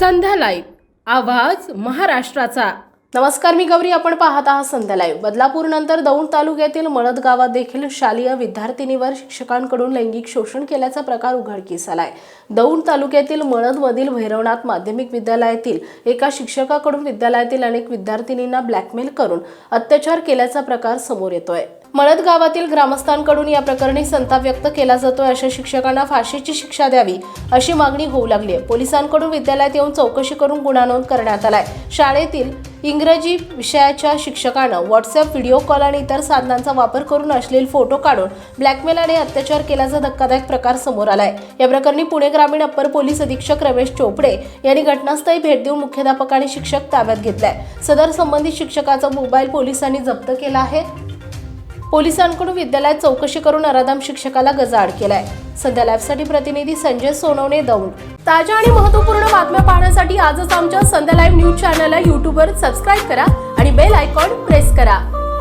संध्या live. आवाज महाराष्ट्राचा. नमस्कार मी गौरी. आपण पाहत आहात संध्या लाईव्ह. बदलापूरनंतर दौंड तालुक्यातील मळद गावात देखील शालेय विद्यार्थिनीवर शिक्षकांकडून लैंगिक शोषण केल्याचा प्रकार उघडकीस आलाय. दौंड तालुक्यातील मळदमधील भैरवनाथ माध्यमिक विद्यालयातील एका शिक्षकाकडून विद्यालयातील अनेक विद्यार्थिनींना ब्लॅकमेल करून अत्याचार केल्याचा प्रकार समोर येतोय. मळद गावातील ग्रामस्थांकडून या प्रकरणी संताप व्यक्त केला जातोय अशा शिक्षकांना फाशीची शिक्षा द्यावी अशी मागणी होऊ लागली आहे. पोलिसांकडून विद्यालयात येऊन चौकशी करून गुन्हा नोंद करण्यात आलाय. शाळेतील इंग्रजी विषयाच्या शिक्षकानं व्हॉट्सअप व्हिडिओ कॉल आणि इतर साधनांचा वापर करून अश्लील फोटो काढून ब्लॅकमेल आणि अत्याचार केल्याचा धक्कादायक प्रकार समोर आलाय. या प्रकरणी पुणे ग्रामीण अप्पर पोलीस अधीक्षक रमेश चोपडे यांनी घटनास्थळी भेट देऊन मुख्याध्यापक आणि शिक्षक ताब्यात घेतलाय. सदर संबंधित शिक्षकाचा मोबाईल पोलिसांनी जप्त केला आहे. पोलिसांकडून विद्यालयात चौकशी करून अराधाम शिक्षकाला गजाआड केलाय. सध्या लाईव्हसाठी प्रतिनिधी संजय सोनवणे दौंड. ताज्या आणि महत्त्वपूर्ण बातम्या पाहण्यासाठी आजच आमच्या संध्या लाईव्ह न्यूज चॅनलला यूट्यूबवर सबस्क्राईब करा आणि बेल आयकॉन प्रेस करा.